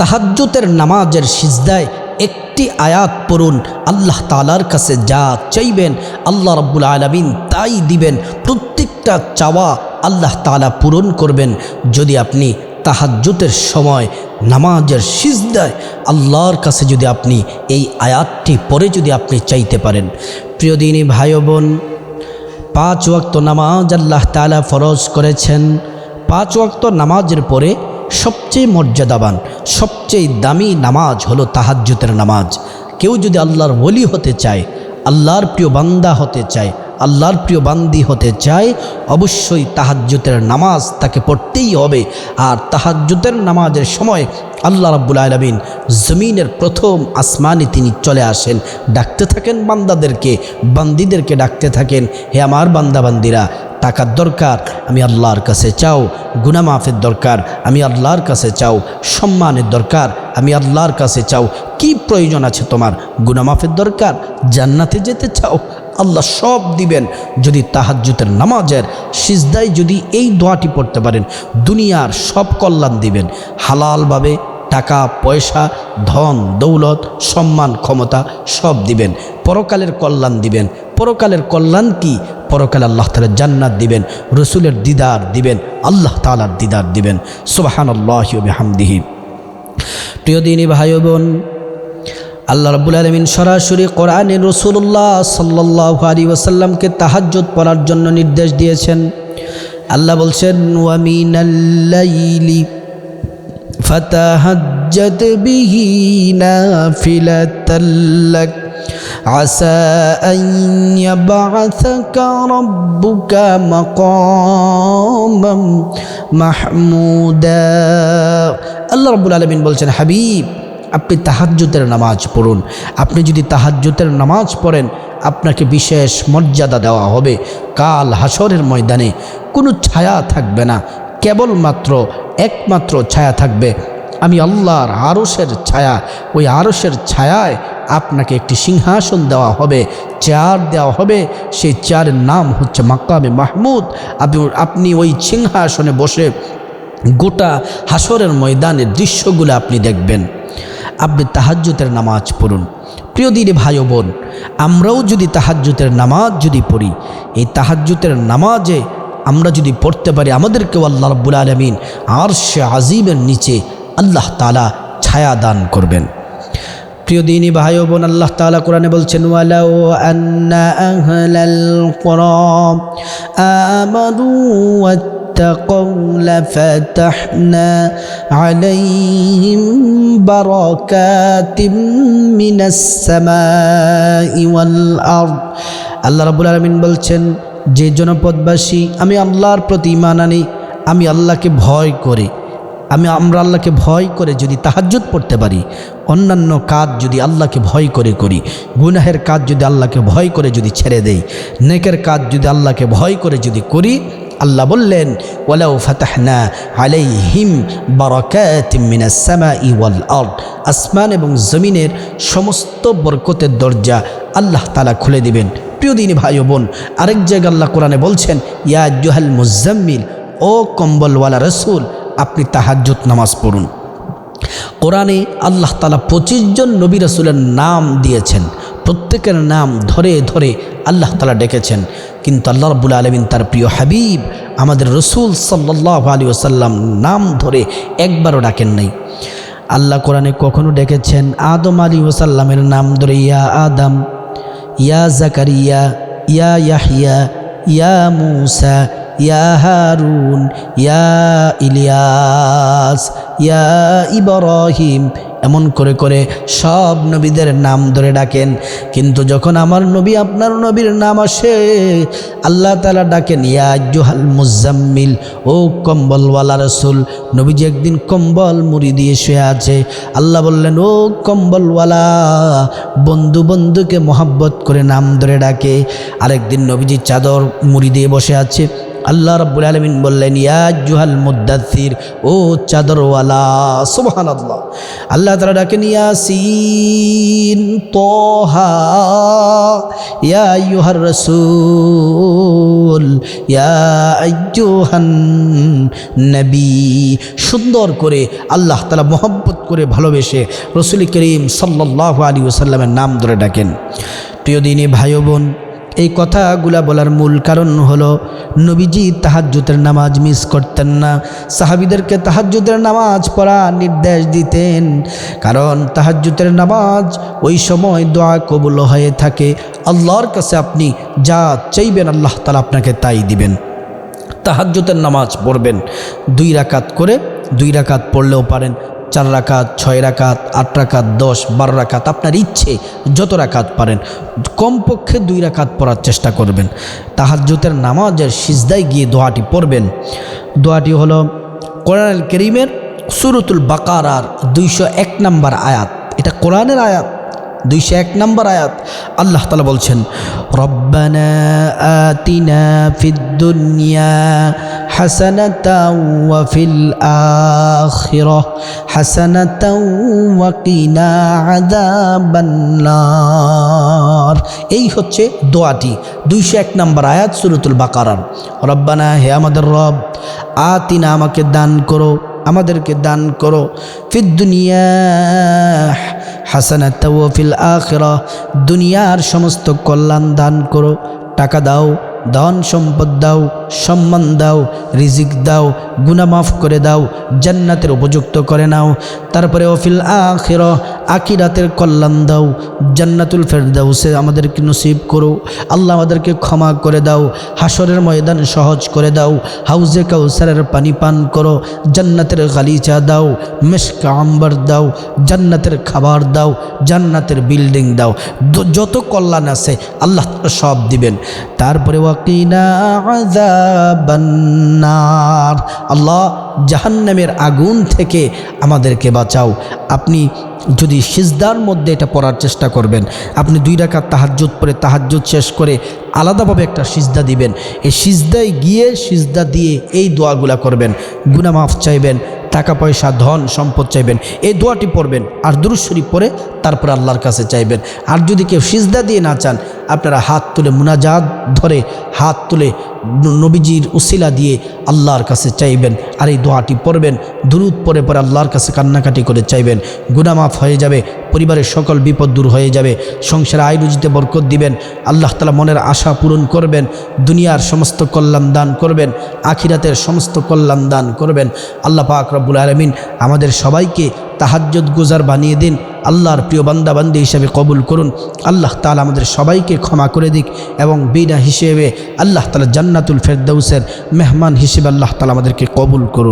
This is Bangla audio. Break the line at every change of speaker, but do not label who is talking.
তাহাজ্জুতের নামাজের সিজদায় একটি আয়াত পড়ুন। আল্লাহ তালার কাছে যা চাইবেন আল্লাহ রব্বুল আলমিন তাই দিবেন। প্রত্যেকটা চাওয়া আল্লাহ তালা পূরণ করবেন। যদি আপনি তাহাজ্জুতের সময় নামাজের সিজদায় আল্লাহর কাছে যদি আপনি এই আয়াতটি পরে যদি আপনি চাইতে পারেন। প্রিয় দিনী ভাই বোন পাঁচ ওয়াক্ত নামাজ আল্লাহ তালা ফরজ করেছেন। পাঁচ ওয়াক্ত নামাজের পরে সবচেয়ে মর্যাদাবান, সবচেয়ে দামি নামাজ হলো তাহাজ্যতের নামাজ। কেউ যদি আল্লাহর ওলি হতে চায়, আল্লাহর প্রিয় বান্দা হতে চায়, আল্লাহর প্রিয় বান্দি হতে চায়, অবশ্যই তাহাজ্যতের নামাজ তাকে পড়তেই হবে। আর তাহাজ্যতের নামাজের সময় আল্লাহ রাব্বুল আলমিন জমিনের প্রথম আসমানে তিনি চলে আসেন। ডাকতে থাকেন বান্দাদেরকে, বান্দিদেরকে ডাকতে থাকেন, হে আমার বান্দা বান্দিরা টাকার দরকার, আমি আল্লাহর কাছে চাও গুনামাফের দরকার, আমি আল্লাহর কাছে চাও, সম্মানের দরকার, আমি আল্লাহর কাছে চাও, কি প্রয়োজন আছে তোমার? গুনামাফের দরকার? জান্নাতে যেতে চাও? আল্লাহ সব দিবেন। যদি তাহাজ্জুতের নামাজের সিজদায় যদি এই দোয়াটি পড়তে পারেন, দুনিয়ার সব কল্যাণ দিবেন। হালালভাবে টাকা, পয়সা, ধন, দৌলত, সম্মান, ক্ষমতা সব দিবেন। পরকালের কল্যাণ দিবেন। পরকালের কল্যাণ কি? পরকালে আল্লাহ তালা জান্নাত দিবেন, রসুলের দিদার দিবেন, আল্লাহ তালার দিদার দিবেন। সুবাহান আল্লাহ হামদিহি প্রিয় দিনী ভাই বোন, আল্লাহ রব্বুল আলমিন সরাসরি কোরআনে রসুল্লাহ সাল্লাহ আলী ওসাল্লামকে তাহাজ্জুদ পড়ার জন্য নির্দেশ দিয়েছেন। আল্লাহ বলছেন ওয়ামিনাল্লাইলি فتهجد به نافلة لك عسى أن يبعثك ربك مقاما محمودا আল্লাহ রব্বুল আলমিন বলছেন হাবিব আপনি তাহাজ্জুতের নামাজ পড়ুন আপনি যদি তাহাজ্জুতের নামাজ পড়েন আপনাকে বিশেষ মর্যাদা দেওয়া হবে কাল হাসরের ময়দানে কোনো ছায়া থাকবে না কেবলমাত্র একমাত্র ছায়া থাকবে। আমি আল্লাহর আরসের ছায়া, ওই আরসের ছায়ায় আপনাকে একটি সিংহাসন দেওয়া হবে, চেয়ার দেওয়া হবে। সেই চেয়ারের নাম হচ্ছে মাকামে মাহমুদ। আপনি ওই সিংহাসনে বসে গোটা হাসরের ময়দানের দৃশ্যগুলো আপনি দেখবেন। আপনি তাহাজ্জুতের নামাজ পড়ুন। প্রিয় দিনে ভাই বোন, আমরাও যদি তাহাজ্জুতের নামাজ যদি পড়ি, এই তাহাজ্জুতের নামাজে আমরা যদি পড়তে পারি আমাদেরকেও আল্লাহ রব্বুল আলমিন আর সে আজিমের নিচে আল্লাহ তালা ছায়া দান করবেন প্রিয় দিনী ভাই ও বোন আল্লাহ তালা কোরআনে বলছেন ওয়ালাউ আন্না আহলাল কুরআন আমানু واتقوا لفتحنا عليهم بركات من السماء والأرض আল্লাহ রাবুল আলমিন বলছেন যে জনপদবাসী, আমি আল্লাহর প্রতি ইমান আনি, আমি আল্লাহকে ভয় করে। আমি, আমরা আল্লাহকে ভয় করে যদি তাহাজ্জুদ পড়তে পারি, অন্যান্য কাজ যদি আল্লাহকে ভয় করে করি, গুনাহের কাজ যদি আল্লাহকে ভয় করে যদি ছেড়ে দেই, নেকের কাজ যদি আল্লাহকে ভয় করে যদি করি, আল্লাহ বললেন, ওয়ালাউ ফাতাহনা আলাইহিম বারাকাতিম মিনাস সামাই ওয়াল আরদ। আসমান এবং জমিনের সমস্ত বরকতের দরজা আল্লাহ তালা খুলে দিবেন। প্রিয় দিনী ভাই বোন, আরেক জায়গায় আল্লাহ কোরআনে বলছেন, ইয়া জুহাল মুজাম্মিল ও কম্বলওয়ালা রসুল, আপনি তাহাজ্জুদ নামাজ পড়ুন। কোরআনে আল্লাহ তালা পঁচিশ জন নবী রসুলের নাম দিয়েছেন। প্রত্যেকের নাম ধরে ধরে আল্লাহ তালা ডেকেছেন। কিন্তু আল্লাহ রবুল আলমিন তার প্রিয় হাবিব, আমাদের রসুল সাল্লাহ আলী ওসাল্লাম নাম ধরে একবারও ডাকেন নাই। আল্লাহ কোরআনে কখনো ডেকেছেন, আদম আলী ওসাল্লামের নাম ধরে, ইয়া আদম। ইয়া জাকারিয়া ইয়া ইয়াহিয়া ইয়া মুসা ইয়া হারুন ইয়া ইলিয়াস ইয়া ইব্রাহিম এমন করে করে সব নবীদের নাম ধরে ডাকেন। কিন্তু যখন আমার নবী আপনার নবীর নাম আসে, আল্লাহ তালা ডাকেন, ইয়া জোহাল মুজাম্মিল, ও কম্বলওয়ালা রসুল, নবীজি একদিন কম্বল মুড়ি দিয়ে শুয়ে আছে। আল্লাহ বললেন, ও কম্বলওয়ালা, বন্ধু বন্ধুকে মোহাব্বত করে নাম ধরে ডাকে। আরেকদিন নবীজি চাদর মুড়ি দিয়ে বসে আছে। আল্লাহ রব্বুল আলমিন বললেন, ইয়া জুহাল মুদাসির ও চাদরওয়ালা সুবহান আল্লাহ আল্লাহ তারা ডাকেন, ইয়াসিন তোহা, ইয়া রসুল, ইয়া নবী। সুন্দর করে আল্লাহ তালা মোহব্বত করে ভালোবেসে রসুল করিম সাল্লাহ আলী ওসাল্লামের নাম ধরে ডাকেন। প্রিয় দিনী ভাই বোন এই কথাগুলা বলার মূল কারণ হলো, নবীজি তাহাজ্জুতের নামাজ মিস করতেন না। সাহাবিদেরকে তাহাজ্জুতের নামাজ পড়া নির্দেশ দিতেন, কারণ তাহাজ্জুতের নামাজ ওই সময় দোয়া কবুল হয়ে থাকে। আল্লাহর কাছে আপনি যা চাইবেন, আল্লাহ তালা আপনাকে তাই দিবেন। তাহাজ্জুতের নামাজ পড়বেন, দুই রাকাত করে দুই রাকাত পড়লেও পারেন। চার রাকাত, ছয় রাকাত, আট রাকাত, দশ, বারো রাকাত, আপনার ইচ্ছে, যত রাকাত পারেন, কমপক্ষে দুই রাকাত পড়ার চেষ্টা করবেন। তাহাজ্জুতের নামাজের সিজদায় গিয়ে দোয়াটি পড়বেন। দোয়াটি হলো কোরআন করিমের সুরতুল বাকারার দুইশো এক নম্বর আয়াত। এটা কোরআনের আয়াত, দুইশো এক নম্বর আয়াত। আল্লাহ তালা বলছেন, রব্বানা আতিনা ফিদ্দুনিয়া ফিল আখিরাহ হাসানাতাও ওয়া কিনা আযাবান নার এই হচ্ছে দোয়াটি। দুইশো এক নম্বর আয়াত সুরতুল বাকারার। রব্বানা হে আমাদের রব, আতিনা আমাকে দান করো, আমাদেরকে দান করো। ফিদ দুনিয়া হাসানাত ফিল আখরা, দুনিয়ার সমস্ত কল্যাণ দান করো। টাকা দাও, ধন সম্পদ দাও সম্মান দাও, রিজিক দাও গুনা মাফ করে দাও, জান্নাতের উপযুক্ত করে নাও। তারপরে অফিল আখির আকিরাতের কল্যাণ দাও, জান্নাতুল ফেরদাউসে আমাদেরকে নসিব করো। আল্লাহ আমাদেরকে ক্ষমা করে দাও হাসরের ময়দান সহজ করে দাও, হাউজে কাউসারের পানি পান করো, জান্নাতের গালিচা দাও, মেশকা আম্বার দাও, জান্নাতের খাবার দাও, জান্নাতের বিল্ডিং দাও। যত কল্যাণ আছে, আল্লাহ সব দিবেন। তারপরে ওয়াকিনা আযাবান্নার। আল্লাহ জাহান্নামের আগুন থেকে আমাদেরকে বাঁচাও। আপনি যদি সিজদার মধ্যে এটা পড়ার চেষ্টা করবেন, আপনি দুই রাকাত তাহাজ্জুদ পরে তাহাজ্জুদ শেষ করে আলাদাভাবে একটা সিজদা দিবেন। এই সিজদায় গিয়ে সিজদা দিয়ে এই দোয়াগুলা করবেন। গুনা মাফ চাইবেন, টাকা পয়সা, ধন, সম্পদ চাইবেন, এই দোয়াটি পড়বেন। আর দুরুশ্বরী পরে তারপর আল্লাহর কাছে চাইবেন। আর যদি কেউ সিজদা দিয়ে না চান আপনারা হাত তুলে মুনাজাত ধরে, হাত তুলে নবীজির উসিলা দিয়ে আল্লাহর কাছে চাইবেন আর এই দোয়াটি পড়বেন, দুরুদ পরে পরে আল্লাহর কাছে কান্নাকাটি করে চাইবেন। গুনামাফ হয়ে যাবে, পরিবারের সকল বিপদ দূর হয়ে যাবে, সংসারে আয় রুজিতে বরকত দিবেন, আল্লাহ তালা মনের আশা পূরণ করবেন, দুনিয়ার সমস্ত কল্যাণ দান করবেন, আখিরাতের সমস্ত কল্যাণ দান করবেন। আল্লাহ পাক রব্বুল আলমিন আমাদের সবাইকে তাহাজ্জত গুজার বানিয়ে দিন আল্লাহর প্রিয় বান্দাবান্দি হিসেবে কবুল করুন। আল্লাহ তালা আমাদের সবাইকে ক্ষমা করে দিক এবং বিনা হিসেবে আল্লাহ তালা জান্নাতুল ফেরদৌসের মেহমান হিসেবে আল্লাহ তালা আমাদেরকে কবুল করুন।